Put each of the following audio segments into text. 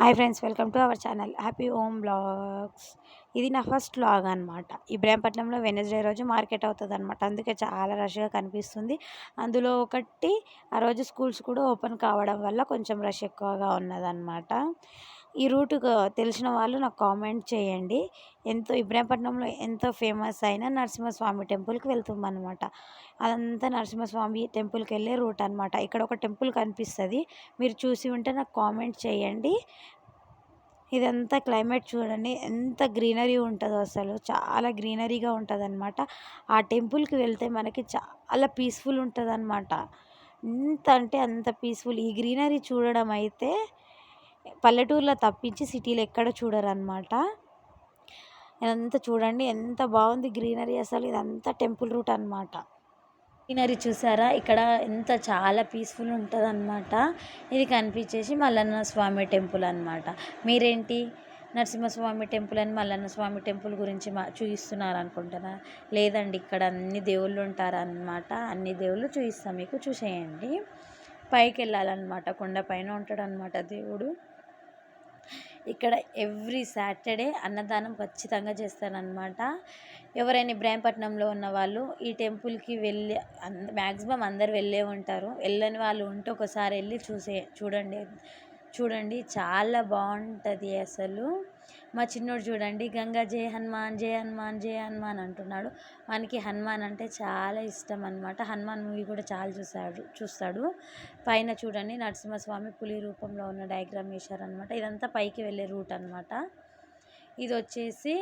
Hi friends welcome to our channel happy home blogs. ఇది నా first blog అనమాట ఇబ్రాహీంపట్నంలో Wednesday రోజు మార్కెట్ అవుతుంది అనమాట అందుకే చాలా రష్గా కనిపిస్తుంది. అందులో ఒకటి ఆ రోజు స్కూల్స్ కూడా ఓపెన్ కావడం వల్ల కొంచెం రష్ ఎక్కువగా ఉన్నదన్నమాట. ఈ రూట్ తెలిసిన వాళ్ళు నాకు కామెంట్ చేయండి. ఎంతో ఇబ్రాహీంపట్నంలో ఎంతో ఫేమస్ అయిన నరసింహస్వామి టెంపుల్కి వెళ్తాం అనమాట అదంతా నరసింహస్వామి టెంపుల్కి వెళ్ళే రూట్ అనమాట ఇక్కడ ఒక టెంపుల్ కనిపిస్తుంది. మీరు చూసి ఉంటే నాకు కామెంట్ చేయండి. ఇదంతా క్లైమేట్ చూడండి. ఎంత గ్రీనరీ ఉంటుందో అసలు. చాలా గ్రీనరీగా ఉంటుంది అనమాట ఆ టెంపుల్కి వెళ్తే మనకి చాలా పీస్ఫుల్ ఉంటుంది అనమాట ఎంత అంటే అంత పీస్ఫుల్. ఈ గ్రీనరీ చూడడం అయితే పల్లెటూరులో తప్పించి సిటీలో ఎక్కడ చూడరనమాట ఇదంతా చూడండి ఎంత బాగుంది గ్రీనరీ అసలు ఇదంతా టెంపుల్ రూట్ అనమాట గ్రీనరీ చూసారా? ఇక్కడ ఎంత చాలా పీస్ఫుల్ ఉంటుంది అనమాట ఇది కనిపించేసి మల్లన్న స్వామి టెంపుల్ అనమాట మీరేంటి? నరసింహస్వామి టెంపుల్ అని మల్లన్న స్వామి టెంపుల్ గురించి మా చూపిస్తున్నారు అనుకుంటున్నా లేదండి ఇక్కడ అన్ని దేవుళ్ళు ఉంటారనమాట అన్ని దేవుళ్ళు చూపిస్తాం మీకు చూసేయండి. పైకి వెళ్ళాలన్నమాట కొండపైన ఉంటాడనమాట దేవుడు. ఇక్కడ ఎవ్రీ సాటర్డే అన్నదానం ఖచ్చితంగా చేస్తారనమాట ఎవరైనా ఇబ్రాహీంపట్నంలో ఉన్న వాళ్ళు ఈ టెంపుల్కి వెళ్ళి మ్యాక్సిమం అందరు వెళ్ళే ఉంటారు. వెళ్ళని వాళ్ళు ఉంటే ఒకసారి వెళ్ళి చూసే చూడండి. చూడండి చాలా బాగుంటుంది అసలు. మా చిన్నోడు చూడండి గంగా జయ హనుమాన్ జయ హనుమాన్ జయ హనుమాన్ అంటున్నాడు. వానికి హనుమాన్ అంటే చాలా ఇష్టం అనమాట హనుమాన్ మూవీ కూడా చాలా చూసాడు చూస్తాడు. పైన చూడండి నరసింహస్వామి పులి రూపంలో ఉన్న డయాగ్రామ్ వేశారనమాట ఇదంతా పైకి వెళ్ళే రూట్ అనమాట ఇది వచ్చేసి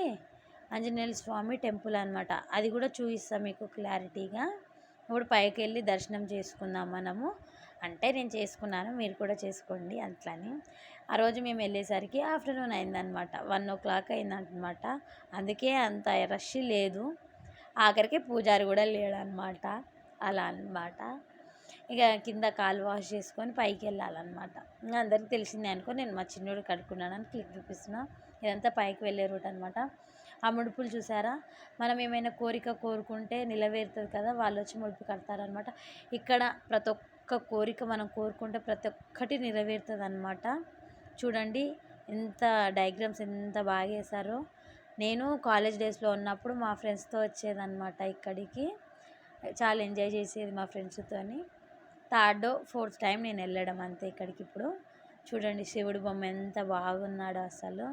ఆంజనేయ స్వామి టెంపుల్ అనమాట అది కూడా చూపిస్తాం మీకు క్లారిటీగా. ఇప్పుడు పైకి వెళ్ళి దర్శనం చేసుకుందాం మనము. అంటే నేను చేసుకున్నాను మీరు కూడా చేసుకోండి అట్లని. ఆ రోజు మేము వెళ్ళేసరికి ఆఫ్టర్నూన్ అయిందనమాట వన్ ఓ క్లాక్ అయిందనమాట అందుకే అంత రష్ లేదు. ఆఖరికి పూజారి కూడా లేడనమాట అలా అనమాట ఇక కింద కాలు వాష్ చేసుకొని పైకి వెళ్ళాలన్నమాట. ఇంకా అందరికీ తెలిసిందే అనుకో నేను మా చిన్నోడు కడుక్కున్నానని క్లిక్ చూపిస్తున్నా. ఇదంతా పైకి వెళ్ళే రూట్ అనమాట ఆ ముడుపులు చూసారా? మనం ఏమైనా కోరిక కోరుకుంటే నిలవేరుతుంది కదా వాళ్ళు వచ్చి ముడుపు కడతారనమాట ఇక్కడ ప్రతి ఒక్క కోరిక మనం కోరుకుంటే ప్రతి ఒక్కటి నెరవేరుతుంది అనమాట చూడండి ఎంత డయాగ్రామ్స్ ఎంత బాగా వేశారో నేను కాలేజ్ డేస్లో ఉన్నప్పుడు మా ఫ్రెండ్స్తో వచ్చేదన్నమాట ఇక్కడికి. చాలా ఎంజాయ్ చేసేది మా ఫ్రెండ్స్తో థర్డ్ ఫోర్త్ టైం నేను వెళ్ళడం అంతే ఇక్కడికి ఇప్పుడు. చూడండి శివుడు బొమ్మ ఎంత బాగున్నాడో అసలు.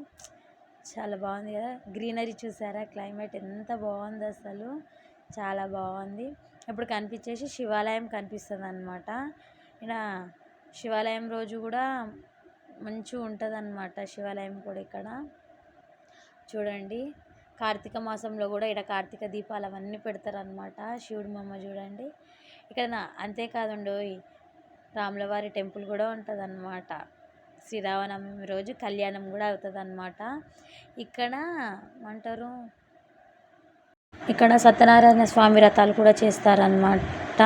చాలా బాగుంది కదా. గ్రీనరీ చూసారా? క్లైమేట్ ఎంత బాగుంది అసలు. చాలా బాగుంది. ఇప్పుడు కనిపించేసి శివాలయం కనిపిస్తుంది అనమాట ఇక్కడ శివాలయం రోజు కూడా మంచిగా ఉంటుంది అనమాట శివాలయం కూడా ఇక్కడ. చూడండి. కార్తీక మాసంలో కూడా ఇక్కడ కార్తీక దీపాలు అవన్నీ పెడతారనమాట శివుడి బొమ్మ చూడండి. ఇక్కడ అంతేకాదండి రాములవారి టెంపుల్ కూడా ఉంటుంది అనమాట శ్రీరామనవమి రోజు కళ్యాణం కూడా అవుతుంది అనమాట ఇక్కడ ఏమంటారు? ఇక్కడ సత్యనారాయణ స్వామి వ్రతాలు కూడా చేస్తారనమాట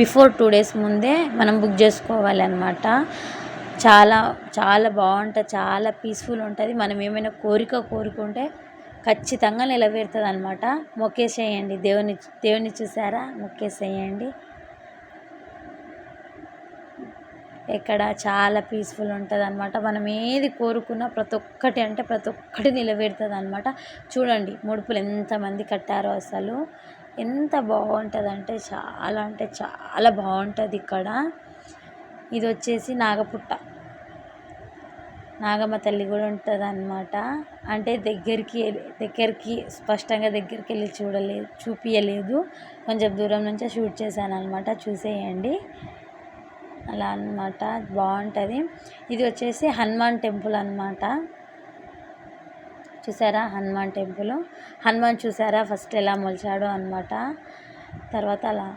బిఫోర్ టూ డేస్ ముందే మనం బుక్ చేసుకోవాలి అనమాట చాలా చాలా బాగుంటుంది చాలా పీస్ఫుల్ ఉంటుంది. మనం ఏమైనా కోరిక కోరుకుంటే ఖచ్చితంగా నిలబెడుతుంది అనమాట మొక్కేసేయండి దేవుని దేవుని చూసారా? మొక్కేసేయండి ఇక్కడ చాలా పీస్ఫుల్ ఉంటుంది అనమాట మనం ఏది కోరుకున్నా ప్రతి ఒక్కటి అంటే ప్రతి ఒక్కటి నిలబెడుతుంది అనమాట చూడండి ముడుపులు ఎంతమంది కట్టారో అసలు. ఎంత బాగుంటుంది అంటే చాలా అంటే చాలా బాగుంటుంది ఇక్కడ. ఇది వచ్చేసి నాగపుట్ట. నాగమ్మ తల్లి కూడా ఉంటుంది అనమాట అంటే దగ్గరికి దగ్గరికి స్పష్టంగా దగ్గరికి వెళ్ళి చూడలేదు చూపించలేదు కొంచెం దూరం నుంచే షూట్ చేశాను అనమాట చూసేయండి. అలా అనమాట బాగుంటుంది. ఇది వచ్చేసి హనుమాన్ టెంపుల్ అనమాట చూసారా హనుమాన్ టెంపుల్? హనుమాన్ చూసారా? ఫస్ట్ ఎలా మొలిచాడు అనమాట తర్వాత అలా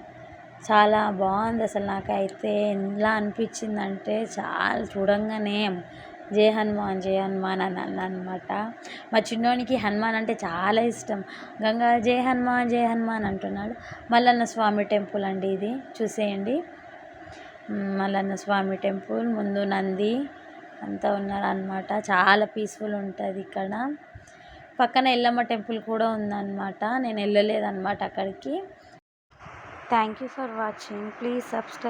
చాలా బాగుంది అసలు నాకైతే. ఎలా అనిపించిందంటే చాలా చూడంగానే జయ హనుమాన్ జయ హనుమాన్ అని అన్నమాట. మా చిన్నోనికి హనుమాన్ అంటే చాలా ఇష్టం. గంగా జయ హనుమాన్ జయ హనుమాన్ అంటున్నాడు. మల్లన్న స్వామి టెంపుల్ అండి ఇది. చూసేయండి. మల్లన్న స్వామి టెంపుల్ ముందు నంది అంతా ఉన్నారనమాట చాలా పీస్ఫుల్ ఉంటుంది ఇక్కడ. పక్కన ఎల్లమ్మ టెంపుల్ కూడా ఉందన్నమాట. నేను వెళ్ళలేదన్నమాట అక్కడికి. Thank you for watching please subscribe